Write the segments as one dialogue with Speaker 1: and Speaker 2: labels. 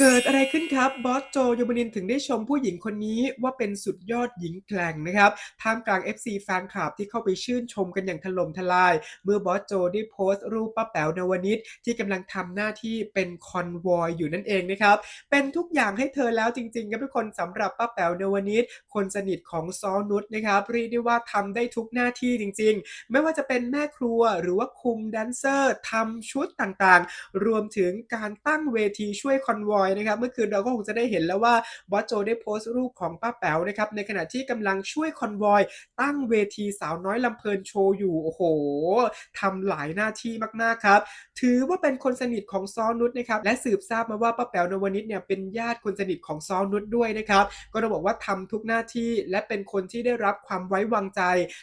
Speaker 1: เกิดอะไรขึ้นครับบอสโจโยบนินถึงได้ชมผู้หญิงคนนี้ว่าเป็นสุดยอดหญิงแกร่งนะครับท่ามกลาง FC แฟนคลับที่เข้าไปชื่นชมกันอย่างถล่มทลาย เมื่อบอสโจได้โพสต์รูปป้าแป๋วนวนิชที่กำลังทำหน้าที่เป็นคอนวอยอยู่นั่นเองนะครับเป็นทุกอย่างให้เธอแล้วจริงๆครับทุกคนสำหรับป้าแป๋วนวนิชคนสนิทของซอนุชนะครับเรียกได้ว่าทำได้ทุกหน้าที่จริง ๆ ไม่ว่าจะเป็นแม่ครัวหรือว่าคุมแดนเซอร์ทำชุดต่างๆ รวมถึงการตั้งเวทีช่วยคอนวอยนะครับเมื่อคืนเราก็คงจะได้เห็นแล้วว่าบอสโจได้โพสต์รูปของป้าแป๋วนะครับในขณะที่กำลังช่วยคอนวอยตั้งเวทีสาวน้อยลำเพลินโชว์อยู่โอ้โหทำหลายหน้าที่มากๆครับ ถือว่าเป็นคนสนิทของซอนุชนะครับและสืบทราบมาว่าป้าแป๋วนวนิชเนี่ยเป็นญาติคนสนิทของซอนุชด้วยนะครับก็ต้องบอกว่าทำทุกหน้าที่และเป็นคนที่ได้รับความไว้วางใจ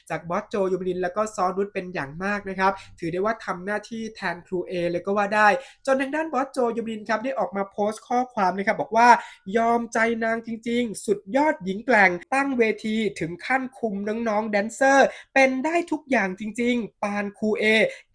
Speaker 1: จากบอสโจยมนินแล้วก็ซอนุชเป็นอย่างมากนะครับถือได้ว่าทำหน้าที่แทนครูเอเลยก็ว่าได้ จนทางด้านบอสโจยมนินครับได้ออกมาโพสต์ข้อความนะครับบอกว่ายอมใจนางจริง ๆ สุดยอดหญิงแกร่งตั้งเวทีถึงขั้นคุมน้องๆแดนเซอร์ เป็นได้ทุกอย่างจริง ๆ ปานครูเอ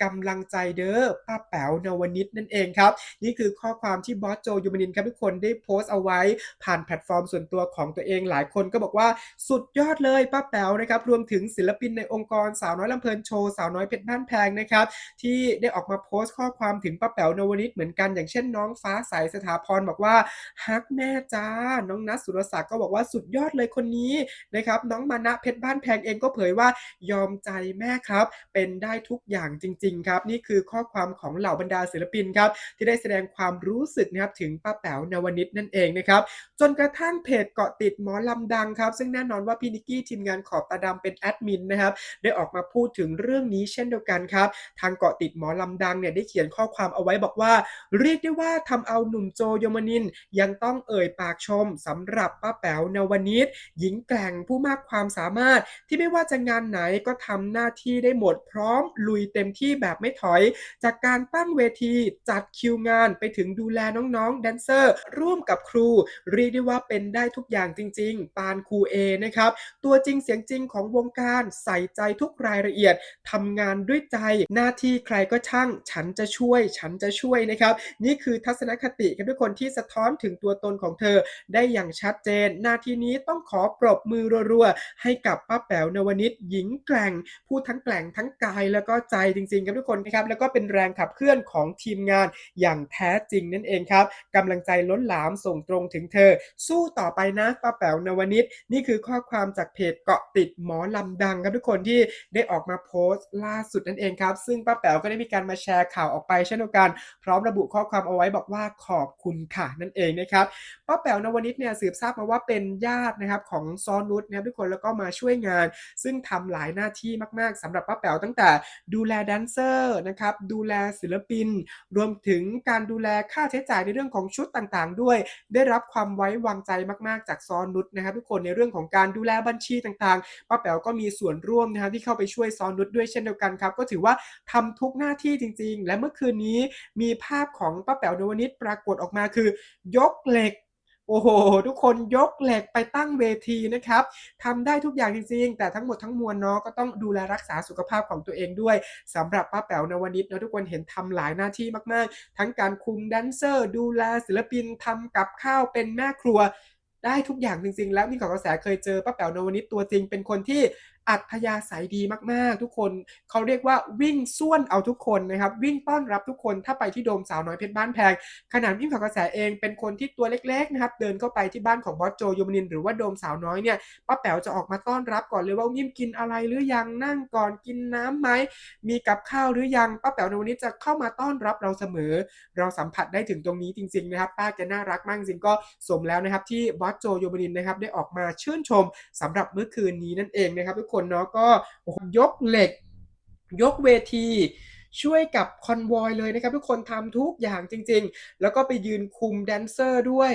Speaker 1: กำลังใจเด้อป้าแป๋วนวนิชนั่นเองครับ นี่คือข้อความที่บอสโจยูมนินครับทุกคนได้โพสต์เอาไว้ ผ่านแพลตฟอร์มส่วนตัวของตัวเองหลายคนก็บอกว่าสุดยอดเลยป้าแป๋วนะครับรวมถึงศิลปินในองค์กรสาวน้อยลำเพลินโชว์สาวน้อยเพชรบ้านแพงนะครับที่ได้ออกมาโพสต์ข้อความถึงป้าแป๋วนวนิชเหมือนกันอย่างเช่นน้องฟ้าใสสถาพรบอกว่าฮักแม่จ้า น้องนัทสุรศักดิ์ก็บอกว่าสุดยอดเลยคนนี้นะครับ น้องมานะเพชรบ้านแพงเองก็เผยว่ายอมใจแม่ครับ เป็นได้ทุกอย่างจริง ๆ ครับ นี่คือข้อความของเหล่าบรรดาศิลปินครับ ที่ได้แสดงความรู้สึกนะครับถึงป้าแป๋วนวนิชนั่นเองนะครับ จนกระทั่งเพจเกาะติดหมอลำดังครับ ซึ่งแน่นอนว่าพี่นิกกี้ทีมงานขอบตาดำเป็นแอดมินนะครับได้ออกมาพูดถึงเรื่องนี้เช่นเดียวกันครับ ทางเกาะติดหมอลำดังเนี่ยได้เขียนข้อความเอาไว้บอกว่า เรียกได้ว่าทำเอาหนุ่มโจยมนินยังต้องเอ่ยปากชมสำหรับป้าแป๋วนวนิชหญิงแกร่งผู้มากความสามารถ ที่ไม่ว่าจะงานไหนก็ทำหน้าที่ได้หมดพร้อมลุยเต็มที่แบบไม่ถอย จากการตั้งเวทีจัดคิวงานไปถึงดูแลน้องๆแดนเซอร์ ร่วมกับครู เรียกได้ว่าเป็นได้ทุกอย่างจริง ๆ ปานครูเอนะครับ ตัวจริงเสียงจริงของวงการใส่ใจทุกรายละเอียดทำงานด้วยใจหน้าที่ใครก็ช่าง ฉันจะช่วย ฉันจะช่วยนะครับ นี่คือทัศนคติกันทุกคนที่สะท้อนถึงตัวตนของเธอ ได้อย่างชัดเจน นาทีนี้ต้องขอปรบมือรัวๆ ให้กับป้าแป๋วนวนิชหญิงแกร่งพูดทั้งแกร่งทั้งกายแล้วก็ใจจริงๆครับทุกคนนะครับ แล้วก็เป็นแรงขับเคลื่อนของทีมงานอย่างแท้จริงนั่นเองครับกำลังใจล้นหลามส่งตรงถึงเธอ สู้ต่อไปนะป้าแป๋วนวนิชนี่คือข้อความจากเพจเกาะติดหมอลำดังครับทุกคนที่ได้ออกมาโพสต์ล่าสุดนั่นเองครับ ซึ่งป้าแป๋วก็ได้มีการมาแชร์ข่าวออกไปเช่นเดียวกัน พร้อมระบุข้อความเอาไว้บอกว่าขอบคุณค่ะนั่นเองนะครับป้าแป๋วนวนิชเนี่ยสืบทราบมาว่าเป็นญาตินะครับของซอนุชนะครับทุกคนแล้วก็มาช่วยงาน ซึ่งทำหลายหน้าที่มาก ๆสำหรับป้าแป๋วตั้งแต่ดูแลแดนเซอร์นะครับดูแลศิลปิน รวมถึงการดูแลค่าใช้จ่ายในเรื่องของชุดต่างๆ ด้วย ได้รับความไว้วางใจมากๆ จากซอนุชนะครับทุกคนในเรื่องของการดูแลบัญชีต่างๆป้าแป๋วก็มีส่วนร่วมนะครับที่เข้าไปช่วยซอนุชด้วยเช่นเดียวกันครับก็ถือว่าทำทุกหน้าที่จริง ๆ และเมื่อคืนนี้มีภาพของป้าแป๋วนวนิชปรากฏออกมาคือยกเหล็กโอ้โห ทุกคนยกเหล็กไปตั้งเวทีนะครับทำได้ทุกอย่างจริงๆ แต่ทั้งหมดทั้งมวลเนาะก็ต้องดูแลรักษาสุขภาพของตัวเองด้วยสำหรับป้าแป๋วนวนิชเนาะทุกคนเห็นทำหลายหน้าที่มากๆ ทั้งการคุมแดนเซอร์ ดูแลศิลปินทำกับข้าวเป็นแม่ครัวได้ทุกอย่างจริงๆ แล้วนี่ของกระแสเคยเจอป้าแป๋วนวนิชตัวจริงเป็นคนที่ อัธยาศัยดีมากๆ ทุกคนเขาเรียกว่าวิ่งส่วนเอาทุกคนนะครับ วิ่งต้อนรับทุกคนถ้าไปที่โดมสาวน้อยเพชรบ้านแพงขนาดวิ่งของกระแสเองเป็นคนที่ตัวเล็กๆนะครับเดินเข้าไปที่บ้านของบอสโจยมนินหรือว่าโดมสาวน้อยเนี่ยป้าแป๋วจะออกมาต้อนรับก่อนเลยว่านิ่มกินอะไรหรือยังนั่งก่อนกินน้ำไหมมีกับข้าวหรือยังป้าแป๋วในวันนี้จะเข้ามาต้อนรับเราเสมอ เราสัมผัสได้ถึงตรงนี้จริงๆนะครับป้าแกน่ารักมากจริงก็สมแล้วนะครับที่บอสโจยมนินนะครับได้ออกมาชื่นชมสำหรับเมื่อคืนนี้นั่นเองนะครับทุกคนเนาะก็ยกเหล็ก ยกเวที ช่วยกับคอนวอยเลยนะครับ ทุกคนทำทุกอย่างจริง ๆ แล้วก็ไปยืนคุมแดนเซอร์ด้วย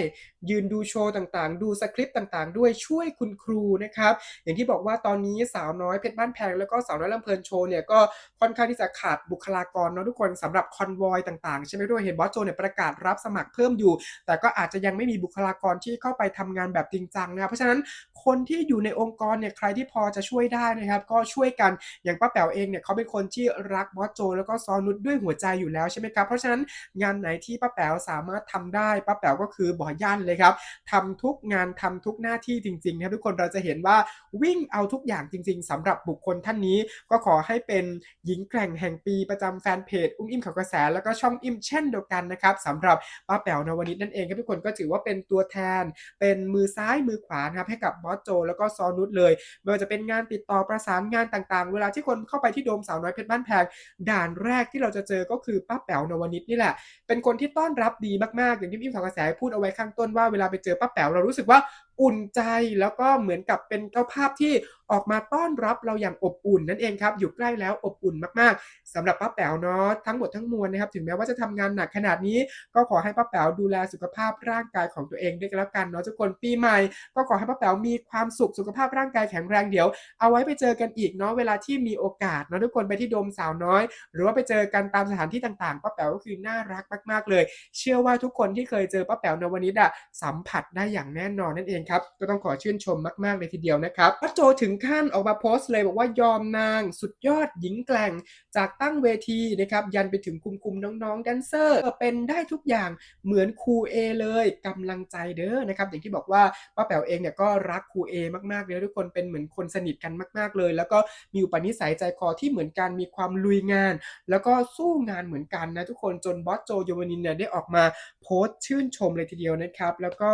Speaker 1: ยืนดูโชว์ต่างๆ ดูสคริปต์ต่างๆ ด้วยช่วยคุณครูนะครับ อย่างที่บอกว่าตอนนี้สาวน้อยเพชรบ้านแพงแล้วก็สาวน้อยลำเพลินโชว์เนี่ยก็ค่อนข้างที่จะขาดบุคลากรเนาะทุกคนสำหรับคอนวอยต่างๆ ใช่ไหมด้วยเห็นบอสโจเนี่ยประกาศรับสมัครเพิ่มอยู่ แต่ก็อาจจะยังไม่มีบุคลากรที่เข้าไปทำงานแบบจริงจังนะครับเพราะฉะนั้นคนที่อยู่ในองค์กรเนี่ยใครที่พอจะช่วยได้นะครับ ก็ช่วยกันอย่างป้าแป๋วเองเนี่ยเขาเป็นคนที่รักบอสโจแล้วก็ก็ซอนุชด้วยหัวใจอยู่แล้วใช่ไหมครับเพราะฉะนั้นงานไหนที่ป้าแป๋วสามารถทำได้ป้าแป๋วก็คือบ่อยั่นเลยครับทำทุกงานทำทุกหน้าที่จริงๆนะครับทุกคนเราจะเห็นว่าวิ่งเอาทุกอย่างจริง ๆสำหรับบุคคลท่านนี้ก็ขอให้เป็นหญิงแกร่งแห่งปีประจำแฟนเพจอุ้มอิ่มข่าวกระแสแล้วก็ช่องอิ่มเช่นเดียวกันนะครับสำหรับป้าแป๋วนวนิชนั่นเองครับทุกคนก็ถือว่าเป็นตัวแทน เป็นมือซ้ายมือขวานะครับให้กับบอสโจ แล้วก็ซอนุชเลยไม่ว่าจะเป็นงานติดต่อประสานงานต่างๆ เวลาที่คนเข้าไปที่โดมสาวน้อยเพชรบ้านแพงด่านแรกที่เราจะเจอก็คือป้าแป๋วนวนิชนี่แหละ เป็นคนที่ต้อนรับดีมากๆ อย่างที่พี่สาวกระแสพูดเอาไว้ข้างต้นว่าเวลาไปเจอป้าแป๋วเรารู้สึกว่า อุ่นใจแล้วก็เหมือนกับเป็นเจ้าภาพที่ออกมาต้อนรับเราอย่างอบอุ่นนั่นเองครับอยู่ใกล้แล้วอบอุ่นมากๆสำหรับป้าแป๋วเนาะทั้งหมดทั้งมวลนะครับถึงแม้ว่าจะทำงานหนักขนาดนี้ ก็ขอให้ป้าแป๋วดูแลสุขภาพร่างกายของตัวเองด้วยกันแล้วกันเนาะทุกคนปีใหม่ ก็ขอให้ป้าแป๋วมีความสุขสุขภาพร่างกายแข็งแรงเดี๋ยว เอาไว้ไปเจอกันอีกเนาะเวลาที่มีโอกาสเนาะทุกคนไปที่โดมสาวน้อย หรือว่าไปเจอกันตามสถานที่ต่างๆป้าแป๋วก็คือน่ารักมาก ๆเลย เชื่อว่าทุกคนที่เคยเจอป้าแป๋วนวันิดอะสัมผัสได้อย่างแน่นอนนั่นเองครับก็ต้องขอชื่นชมมากๆเลยทีเดียวนะครับป้าโจถึงขั้นออกมาโพสต์เลยบอกว่ายอมนางสุดยอดหญิงแกร่ง จากตั้งเวทีนะครับยันไปถึงคุมคุมๆน้องๆแดนเซอร์เป็นได้ทุกอย่างเหมือนครูเอเลยกำลังใจเด้อนะครับอย่างที่บอกว่าป้าแป๋วเองเนี่ยก็รักครูเอมากๆเลยทุกคนเป็นเหมือนคนสนิทกันมาก ๆเลย แล้วก็มีอุปนิสัยใจคอที่เหมือนกันมีความลุยงาน แล้วก็สู้งานเหมือนกันนะทุกคนจนบอสโจโยวานินเนี่ยได้ออกมาโพสต์ชื่นชมเลยทีเดียวนะครับ แล้วก็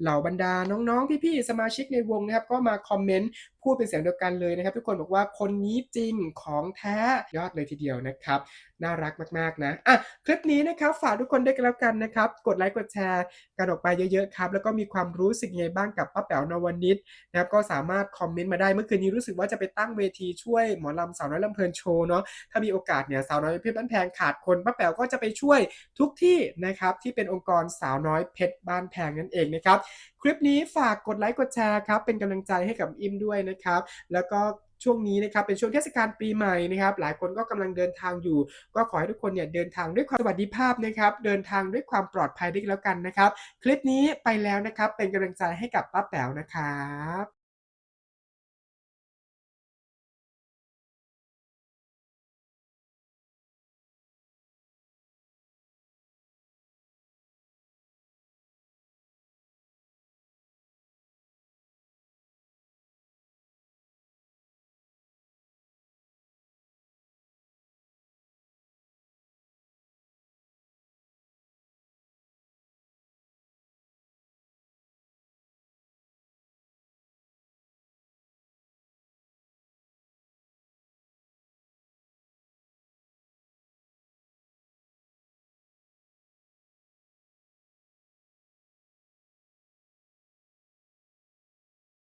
Speaker 1: เหล่าบรรดาน้องๆพี่ๆสมาชิกในวงนะครับก็มาคอมเมนต์พูดเป็นเสียงเดียวกันเลยนะครับ ทุกคนบอกว่าคนนี้จริงของแท้ยอดเลยทีเดียวนะครับ น่ารักมากๆนะอะคลิปนี้นะครับฝากทุกคนด้วยกันแล้วกันนะครับ กดไลค์กดแชร์กันออกไปเยอะๆครับ แล้วก็มีความรู้สึกยังไงบ้างกับป้าแป๋วนวนิชนะครับก็สามารถคอมเมนต์มาได้เมื่อคืนนี้รู้สึกว่าจะไปตั้งเวทีช่วยหมอลำสาวน้อยลำเพลินโชว์เนาะถ้ามีโอกาสเนี่ยสาวน้อยเพชรบ้านแพงขาดคนป้าแป๋วก็จะไปช่วยทุกที่นะครับที่เป็นองค์กรสาวน้อยเพชรบ้านแพงนั่นเองนะครับ คลิปนี้ฝากกดไลค์กดแชร์ครับ เป็นกำลังใจให้กับอิมด้วยนะครับ แล้วก็ช่วงนี้นะครับเป็นช่วงเทศกาลปีใหม่นะครับ หลายคนก็กำลังเดินทางอยู่ ก็ขอให้ทุกคนเนี่ยเดินทางด้วยความสวัสดิภาพนะครับ เดินทางด้วยความปลอดภัยด้วยแล้วกันนะครับ คลิปนี้ไปแล้วนะครับ เป็นกำลังใจให้กับป้าแป๋วนะครับ